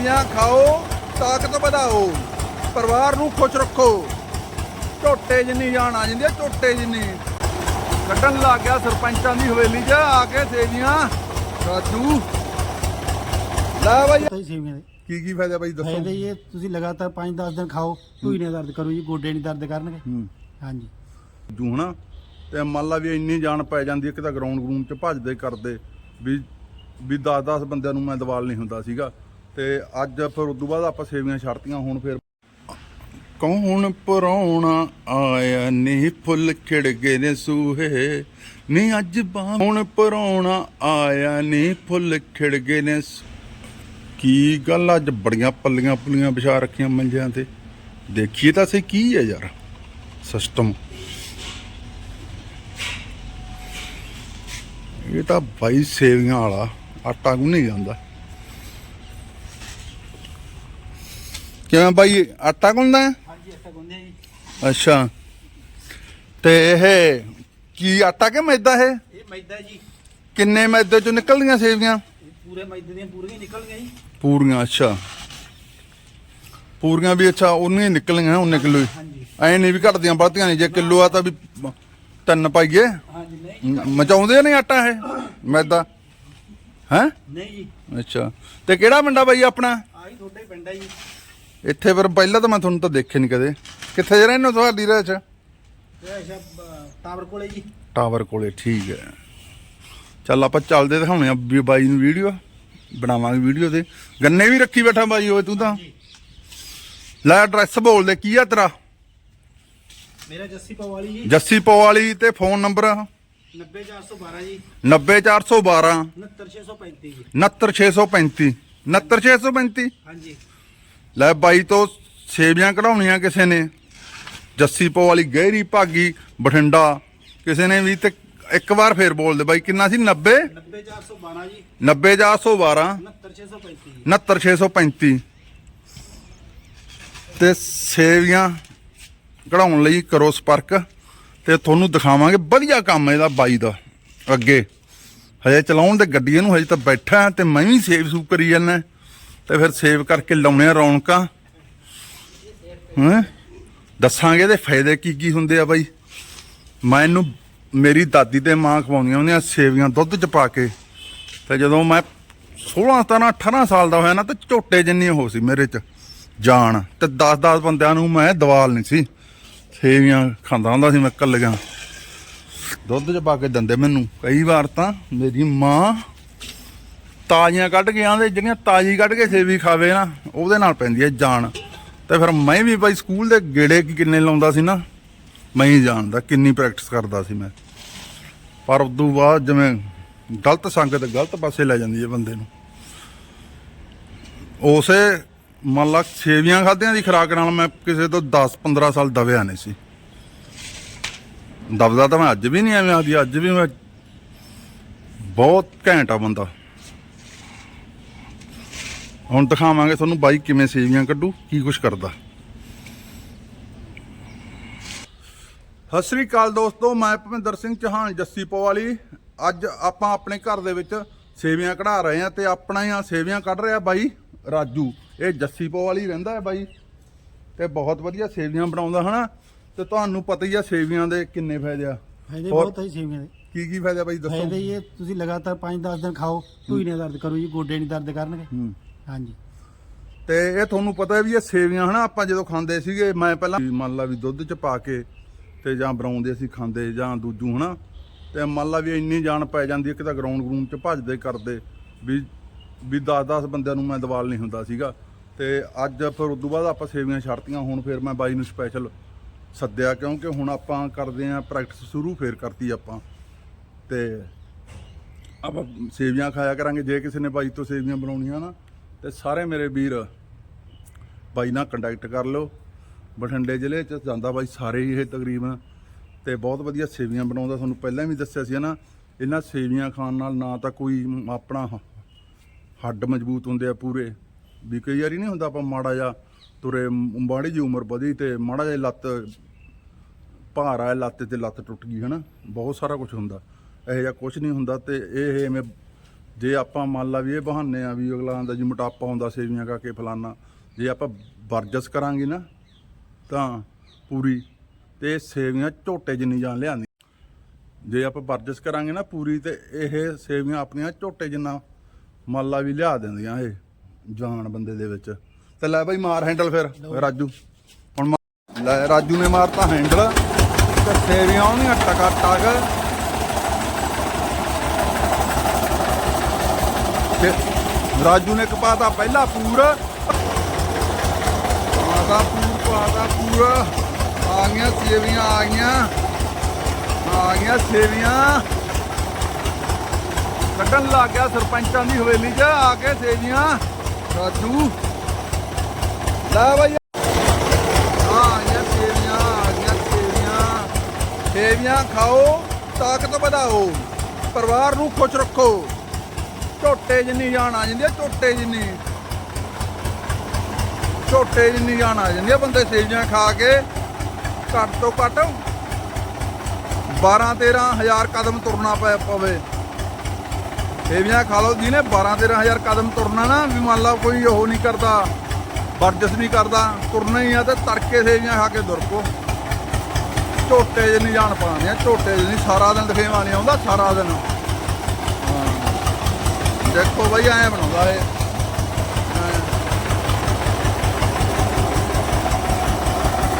ਸੇਵੀਆਂ ਖਾਓ ਤਾਕਤ ਵਧਾਓ ਪਰਿਵਾਰ ਨੂੰ ਖੁਸ਼ ਰੱਖੋ। ਝੋਟੇ ਜਿੰਨੀ ਜਾਨ ਆ ਜਾਂਦੀ ਹੈ ਝੋਟੇ ਜਿੰਨੀ। ਕੱਢਣ ਲੱਗ ਗਿਆ ਸਰਪੰਚਾਂ ਦੀ ਹਵੇਲੀ 'ਚ ਆ ਕੇ ਸੇਵੀਆਂ। ਰਾਜੂ ਲੈ ਬਾਈ। ਸੇਵੀਆਂ ਦੇ ਕੀ ਕੀ ਫਾਇਦਾ ਬਾਈ ਦੱਸੋ। ਫਾਇਦੇ ਇਹ ਤੁਸੀਂ ਲਗਾਤਾਰ 5-10 ਦਿਨ ਖਾਓ ਢੂਈ ਨੇ ਦਰਦ ਕਰੂ ਜੀ ਗੋਡੇ ਨਹੀਂ ਦਰਦ ਕਰਨਗੇ। ਹਾਂਜੀ। ਜੂ ਹਨਾ ਤੇ ਮੰਨ ਲਾ ਵੀ ਇੰਨੀ ਜਾਨ ਪੈ ਜਾਂਦੀ ਹੈ ਕਿ ਤਾਂ ਗਰਾਊਂਡ ਗਰੂਮ ਚ ਭੱਜਦੇ ਕਰਦੇ। ਵੀ ਵੀ 10-10 ਬੰਦਿਆਂ ਨੂੰ ਮੈਂ ਦਵਾਲ ਨਹੀਂ ਹੁੰਦਾ ਸੀਗਾ। ਤੇ ਅੱਜ ਫਿਰ ਉਦੋਂ ਬਾਅਦ ਆਪਾਂ ਸੇਵੀਆਂ ਛੱਡਤੀਆਂ, ਹੁਣ ਫਿਰ ਕੌਣ ਪਰੌਣਾ ਆਇਆ? ਨੀ ਫੁੱਲ ਖਿੜ ਗਏ ਨੇ ਸੂਹੇ। ਨੀ ਅੱਜ ਕੌਣ ਪਰੌਣਾ ਆਇਆ? ਨੀ ਫੁੱਲ ਖਿੜ ਗਏ ਨੇ ਕੀ ਗੱਲ ਅੱਜ ਬੜੀਆਂ ਪੱਲੀਆਂ ਪੁੱਲੀਆਂ ਵਿਛਾ ਰੱਖੀਆਂ ਮੰਜਿਆਂ ਤੇ? ਦੇਖੀਏ ਤਾਂ ਸੇ ਕੀ ਹੈ ਯਾਰ ਸਿਸਟਮ ਇਹ ਤਾਂ ਬਾਈ ਸੇਵੀਆਂ ਵਾਲਾ ਆਟਾ ਗੁੰਨ ਜਾਂਦਾ? ਕਿਵੇਂ ਬਾਈ ਆਟਾ ਗੁੰਨਦਾ ਹੈ? ਹਾਂਜੀ ਅੱਛਾ ਗੁੰਦੇ ਜੀ। ਅੱਛਾ। ਤੇ ਇਹ ਕੀ ਆਟਾ ਕਿ ਮੈਦਾ ਇਹ ਇਹ ਮੈਦਾ ਜੀ। ਕਿੰਨੇ ਮੈਦੇ ਚੋਂ ਨਿਕਲਦੀਆਂ ਸੇਵੀਆਂ? ਇਹ ਪੂਰੇ ਮੈਦੇ ਦੀਆਂ ਪੂਰੀਆਂ ਨਿਕਲ ਗਈਆਂ ਜੀ। ਪੂਰੀਆਂ ਅੱਛਾ। ਪੂਰੀਆਂ ਵੀ ਅੱਛਾ ਉਹਨੀਆਂ ਹੀ ਨਿਕਲੀਆਂ ਉਹਨੇ ਕਿਲੋ ਹੀ। ਹਾਂਜੀ। ਐ ਨਹੀਂ ਵੀ ਘਟਦੀਆਂ ਵੱਧਦੀਆਂ ਨਹੀਂ ਜੇ ਕਿਲੋ ਆ ਤਾਂ ਵੀ ਤਿੰਨ ਪਾਈਏ। ਹਾਂਜੀ ਨਹੀਂ। ਮ- ਮਚਾਉਂਦੇ ਨੇ ਆਟਾ ਇਹ ਮੈਦਾ? ਹੈ? ਨਹੀਂ ਜੀ। ਅੱਛਾ। ਤੇ ਕਿਹੜਾ ਪਿੰਡਾ ਬਾਈ ਆਪਣਾ? ਆਹੀ ਤੁਹਾਡੇ ਪਿੰਡ ਜੀ। ਇੱਥੇ ਫਿਰ ਪਹਿਲਾਂ ਤਾਂ ਮੈਂ ਤੁਹਾਨੂੰ ਤਾਂ ਦੇਖਿਆ ਨਹੀਂ ਕਦੇ। ਕਿੱਥੇ ਜੇ ਰਹਿੰਦੇ ਹੋ ਤੁਹਾਡੀ ਰਹਿ ਚ ਟਾਵਰ ਕੋਲੇ ਜੀ। ਟਾਵਰ ਕੋਲੇ ਠੀਕ ਹੈ। ਚੱਲ ਆਪਾਂ ਚੱਲਦੇ ਦਿਖਾਉਣੇ ਆ ਵੀ ਬਾਈ ਨੂੰ ਵੀਡੀਓ ਬਣਾਵਾਂਗੇ ਵੀਡੀਓ ਤੇ। ਗੰਨੇ ਵੀ ਰੱਖੀ ਬੈਠਾ ਬਾਈ ਓਏ ਤੂੰ ਤਾਂ। ਲੈ ਐਡਰੈਸ ਬੋਲ ਦੇ ਕੀ ਆ ਤੇਰਾ? ਮੇਰਾ ਜੱਸੀ ਪਵਾਲੀ ਜੀ। ਜੱਸੀ ਪੋ ਵਾਲੀ ਤੇ ਫੋਨ ਨੰਬਰ 90412 ਜੀ। 90412 69635 ਜੀ। 69635 69635 ਹਾਂਜੀ। ਲੈ ਬਾਈ ਤੋਂ ਸੇਵੀਆਂ ਕਢਾਉਣੀਆਂ ਕਿਸੇ ਨੇ। ਜੱਸੀ ਪੋ ਵਾਲੀ ਗਹਿਰੀ ਭਾਗੀ ਬਠਿੰਡਾ। ਕਿਸੇ ਨੇ ਵੀ ਤੇ ਇੱਕ ਵਾਰ ਫੇਰ ਬੋਲ ਦੇ ਬਾਈ ਕਿੰਨਾ ਸੀ? 90 90412 ਜੀ। 90412 69635 ਜੀ 69635 ਤੇ ਸੇਵੀਆਂ ਕਢਾਉਣ ਲਈ ਕਰੋ ਸੰਪਰਕ ਤੇ ਤੁਹਾਨੂੰ ਦਿਖਾਵਾਂਗੇ। ਵਧੀਆ ਕੰਮ ਇਹਦਾ ਬਾਈ ਦਾ ਅੱਗੇ। ਹਜੇ ਚਲਾਉਣ ਦੇ ਗੱਡੀਆਂ ਨੂੰ ਹਜੇ ਤਾਂ ਬੈਠਾ ਤੇ ਮੈਂ ਵੀ ਸੇਵ ਸੂਪ ਕਰੀ ਜਾਂਦਾ। ਤੇ ਫਿਰ ਸੇਵ ਕਰਕੇ ਲਾਉਣੇ ਆ ਰੌਣਕਾਂ। ਹੈਂ? ਦੱਸਾਂਗੇ ਇਹਦੇ ਫਾਇਦੇ ਕੀ ਕੀ ਹੁੰਦੇ ਆ ਬਾਈ। ਮੈਂ ਇਹਨੂੰ ਮੇਰੀ ਦਾਦੀ ਤੇ ਮਾਂ ਖਵਾਉਂਦੀਆਂ ਹੁੰਦੀਆਂ ਸੇਵੀਆਂ ਦੁੱਧ ਚ ਪਾ ਕੇ। ਤੇ ਜਦੋਂ ਮੈਂ 16 17 18 ਸਾਲ ਦਾ ਹੋਇਆ ਨਾ, ਤੇ ਝੋਟੇ ਜਿੰਨੀ ਹੋ ਸੀ ਮੇਰੇ ਚ ਜਾਣ ਤੇ 10 10 ਬੰਦਿਆਂ ਨੂੰ ਮੈਂ ਦਵਾਲ ਨਹੀਂ ਸੀ। ਸੇਵੀਆਂ ਖਾਂਦਾ ਹੁੰਦਾ ਸੀ ਮੈਂ ਕੱਲੀਆਂ ਦੁੱਧ ਚ ਪਾ ਕੇ ਦਿੰਦੇ ਮੈਨੂੰ। ਕਈ ਵਾਰ ਤਾਂ ਮੇਰੀ ਮਾਂ ਤਾਜ਼ੀਆਂ ਕੱਢ ਕੇ ਆਂਦੇ, ਜਿਹੜੀਆਂ ਤਾਜ਼ੀ ਕੱਢ ਕੇ ਸੇਵੀ ਖਾਵੇ ਨਾ, ਉਹਦੇ ਨਾਲ ਪੈਂਦੀ ਹੈ ਜਾਨ। ਤੇ ਫਿਰ ਮੈਂ ਵੀ ਬਾਈ ਸਕੂਲ ਦੇ ਗੇੜੇ ਕਿੰਨੇ ਲਾਉਂਦਾ ਸੀ ਨਾ, ਮੈਂ ਹੀ ਜਾਣਦਾ ਕਿੰਨੀ ਪ੍ਰੈਕਟਿਸ ਕਰਦਾ ਸੀ ਮੈਂ। ਪਰ ਉਸ ਤੋਂ ਬਾਅਦ ਜਿਵੇਂ ਗਲਤ ਸੰਗਤ ਗਲਤ ਪਾਸੇ ਲੈ ਜਾਂਦੀ ਹੈ ਬੰਦੇ ਨੂੰ। ਉਸੇ ਮੰਨ ਲਾ ਸੇਵੀਆਂ ਖਾਦਿਆਂ ਦੀ ਖੁਰਾਕ ਨਾਲ ਮੈਂ ਕਿਸੇ ਤੋਂ 10 15 ਸਾਲ ਦਬਿਆ ਨਹੀਂ ਸੀ। ਦਬਦਾ ਤਾਂ ਮੈਂ ਅੱਜ ਵੀ ਨਹੀਂ ਐਵੇਂ ਆਦੀ ਅੱਜ ਵੀ ਮੈਂ ਬਹੁਤ ਘੈਂਟ ਬੰਦਾ। ਹੁਣ ਦਿਖਾਵਾਂਗੇ ਤੁਹਾਨੂੰ ਬਾਈ ਕਿਵੇਂ ਸੇਵੀਆਂ ਕੱਢੂ ਕੀ ਕੁਛ ਕਰਦਾ। ਸਤਿ ਸ੍ਰੀ ਅਕਾਲ ਦੋਸਤੋ ਮੈਂ ਭਵਿੰਦਰ ਸਿੰਘ ਚੌਹਾਨ ਜੱਸੀ ਪਵਾਲੀ। ਅੱਜ ਆਪਾਂ ਆਪਣੇ ਘਰ ਦੇ ਵਿੱਚ ਸੇਵੀਆਂ ਕਢਾ ਰਹੇ ਹਾਂ ਤੇ ਆਪਣਾ ਹੀ ਆ ਸੇਵੀਆਂ ਕੱਢ ਰਿਹਾ ਬਾਈ ਰਾਜੂ। ਇਹ ਜੱਸੀ ਪਵਾਲੀ ਰਹਿੰਦਾ ਹੈ ਬਾਈ। ਤੇ ਬਹੁਤ ਵਧੀਆ ਸੇਵੀਆਂ ਬਣਾਉਂਦਾ ਹਨਾ? ਤੇ ਤੁਹਾਨੂੰ ਪਤਾ ਹੀ ਆ ਸੇਵੀਆਂ ਦੇ ਕਿੰਨੇ ਫਾਇਦੇ ਆ। ਫਾਇਦੇ? ਬਹੁਤ ਹੈ ਸੇਵੀਆਂ ਦੇ। ਕੀ ਕੀ ਫਾਇਦੇ ਆ ਬਾਈ ਦੱਸੋ। ਫਾਇਦੇ ਇਹ ਤੁਸੀਂ ਲਗਾਤਾਰ 5-10 ਦਿਨ ਖਾਓ ਢੂਈ ਨੇ ਦਰਦ ਕਰੂ ਜੀ ਗੋਡੇ ਨਹੀਂ ਦਰਦ ਕਰਨਗੇ। ਹੂੰ। ਹਾਂਜੀ। ਤੇ ਇਹ ਤੁਹਾਨੂੰ ਪਤਾ ਹੈ ਵੀ ਇਹ ਸੇਵੀਆਂ ਹਨਾ, ਆਪਾਂ ਜਦੋਂ ਖਾਂਦੇ ਸੀਗੇ, ਮੈਂ ਪਹਿਲਾਂ ਮੰਨ ਲਾ ਵੀ ਦੁੱਧ ਚ ਪਾ ਕੇ ਤੇ ਜਾਂ ਬਣਾਉਂਦੇ ਅਸੀਂ ਖਾਂਦੇ ਜਾਂ ਦੂਜੂ ਹਨਾ, ਤੇ ਮੰਨ ਲਾ ਵੀ ਇੰਨੀ ਜਾਨ ਪੈ ਜਾਂਦੀ ਹੈ ਕਿ ਤਾਂ ਗਰਾਊਂਡ ਗਰੂਮ ਚ ਭੱਜਦੇ ਕਰਦੇ ਵੀ ਵੀ 10-10 ਬੰਦਿਆਂ ਨੂੰ ਮੈਂ ਦਵਾਲ ਨਹੀਂ ਹੁੰਦਾ ਸੀਗਾ। ਤੇ ਅੱਜ ਫਿਰ ਉਦੋਂ ਬਾਅਦ ਆਪਾਂ ਸੇਵੀਆਂ ਛੱਡਤੀਆਂ, ਹੁਣ ਫਿਰ ਮੈਂ ਬਾਈ ਨੂੰ ਸਪੈਸ਼ਲ ਸੱਦਿਆ ਕਿਉਂਕਿ ਹੁਣ ਆਪਾਂ ਕਰਦੇ ਆਂ ਪ੍ਰੈਕਟਿਸ ਸ਼ੁਰੂ ਫੇਰ ਕਰਤੀ ਆਪਾਂ। ਤੇ ਆਪਾਂ ਸੇਵੀਆਂ ਖਾਇਆ ਕਰਾਂਗੇ, ਜੇ ਕਿਸੇ ਨੇ ਬਾਈ ਤੋਂ ਸੇਵੀਆਂ ਬਣਾਉਣੀਆਂ ਨਾ ਤੇ ਸਾਰੇ ਮੇਰੇ ਵੀਰ ਬਾਈ ਨਾਲ ਕੰਟੈਕਟ ਕਰ ਲਓ। ਬਠਿੰਡੇ ਜ਼ਿਲ੍ਹੇ ਚ ਜਾਂਦਾ ਬਾਈ ਸਾਰੇ ਹੀ ਇਹ ਤਕਰੀਬਨ। ਤੇ ਬਹੁਤ ਵਧੀਆ ਸੇਵੀਆਂ ਬਣਾਉਂਦਾ, ਤੁਹਾਨੂੰ ਪਹਿਲਾਂ ਵੀ ਦੱਸਿਆ ਸੀ ਨਾ, ਇਹਨਾਂ ਸੇਵੀਆਂ ਖਾਣ ਨਾਲ ਨਾ ਤਾਂ ਕੋਈ ਆਪਣਾ ਹ- ਹੱਡ ਮਜ਼ਬੂਤ ਹੁੰਦੇ ਆ ਪੂਰੇ। ਵੀ ਕਈ ਵਾਰੀ ਨਹੀਂ ਹੁੰਦਾ ਆਪਾਂ ਮਾੜਾ ਜਿਹਾ ਤੁਰੇ, ਮਾੜੀ ਜੀ ਉਮਰ ਵਧੀ ਤੇ ਮਾੜਾ ਜਿਹਾ ਲੱਤ, ਭਾਰ ਆ, ਲੱਤ ਤੇ ਲੱਤ ਟੁੱਟ ਗਈ, ਹਨਾ? ਬਹੁਤ ਸਾਰਾ ਕੁਝ ਹੁੰਦਾ। ਇਹੋ ਜਿਹਾ ਕੁਝ ਨਹੀਂ ਹੁੰਦਾ ਤੇ ਇਹ ਐਵੇਂ ਜੇ ਆਪਾਂ ਮੰਨ ਲਾ ਵੀ ਇਹ ਬਹਾਨੇ ਆ ਵੀ ਅਗਲਾ ਆਂਦਾ ਜੀ ਮੋਟਾਪਾ ਹੁੰਦਾ, ਸੇਵੀਆਂ ਖਾ ਕੇ ਫਲਾਨਾ, ਜੇ ਆਪਾਂ ਵਰਜਸ ਕਰਾਂਗੇ ਨਾ, ਤਾਂ ਪੂਰੀ ਤੇ ਸੇਵੀਆਂ ਝੋਟੇ ਜਿੰਨੀ ਜਾਨ ਲਿਆਂਦੀ। ਜੇ ਆਪਾਂ ਵਰਜਸ ਕਰਾਂਗੇ ਨਾ ਪੂਰੀ ਤੇ ਇਹ ਸੇਵੀਆਂ ਆਪਣੀਆਂ ਝੋਟੇ ਜਿੰਨਾ ਮੰਨ ਲਾ ਵੀ ਲਿਆ ਦਿੰਦੀਆਂ ਇਹ ਜਾਨ ਬੰਦੇ ਦੇ ਵਿੱਚ। ਤੇ ਲੈ ਬਾਈ ਮਾਰ ਹੈਂਡਲ ਫਿਰ, ਰਾਜੂ। ਹੁਣ ਮਾਰ- ਲੈ ਰਾਜੂ ਨੇ ਮਾਰਤਾ ਹੈਂਡਲ ਤੇ ਸੇਵੀਆਂ ਆਉਣੀਆਂ ਟਕਾ ਟਕ ਤੇ ਰਾਜੂ ਨੇ ਕਪਾਤਾ ਪਹਿਲਾ ਪੂਰ। ਪਾਦਾ ਪੂਰ ਪਾਦਾ ਪੂਰ। ਆ ਗਈਆਂ ਸੇਵੀਆਂ ਆ ਗਈਆਂ। ਆ ਗਈਆਂ ਸੇਵੀਆਂ ਕੱਢਣ ਲੱਗ ਗਿਆ ਸਰਪੰਚਾਂ ਦੀ ਹਵੇਲੀ 'ਚ, ਆ ਕੇ ਸੇਵੀਆਂ ਰਾਜੂ। ਲੈ ਬਈ। ਆ ਗਈਆਂ ਸੇਵੀਆਂ ਆ ਗਈਆਂ ਸੇਵੀਆਂ ਸੇਵੀਆਂ ਖਾਓ, ਤਾਕਤ ਵਧਾਓ। ਪਰਿਵਾਰ ਨੂੰ ਖੁਸ਼ ਰੱਖੋ। ਝੋਟੇ ਜਿੰਨੀ ਜਾਨ ਆ ਜਾਂਦੀ ਹੈ ਝੋਟੇ ਜਿੰਨੀ। ਝੋਟੇ ਜਿੰਨੀ ਜਾਨ ਆ ਜਾਂਦੀ ਆ, ਬੰਦੇ ਸੇਵੀਆਂ ਖਾ ਕੇ ਘੱਟ ਤੋਂ ਘੱਟ 12 13 ਹਜ਼ਾਰ ਕਦਮ ਤੁਰਨਾ ਪੈ ਪਵੇ। ਸੇਵੀਆਂ ਖਾ ਲਓ ਜਿਹਨੇ 12 13 ਹਜ਼ਾਰ ਕਦਮ ਤੁਰਨਾ ਨਾ, ਵੀ ਮੰਨ ਲਓ ਕੋਈ ਉਹ ਨਹੀਂ ਕਰਦਾ, ਵਰਜਸ ਨਹੀਂ ਕਰਦਾ, ਤੁਰਨਾ ਹੀ ਆ ਤੇ ਤੜਕੇ ਸੇਵੀਆਂ ਖਾ ਕੇ ਦੁਰ ਝੋਟੇ ਜਿੰਨੀ ਜਾਨ ਪਾਉਂਦੇ ਆ, ਝੋਟੇ ਜਿੰਨੀ ਸਾਰਾ ਦਿਨ ਦਿਖੇਵਾ ਨਹੀਂ ਆਉਂਦਾ ਸਾਰਾ ਦਿਨ। ਦੇਖੋ ਬਈ ਐਂ ਬਣਾਉਂਦਾ ਇਹ।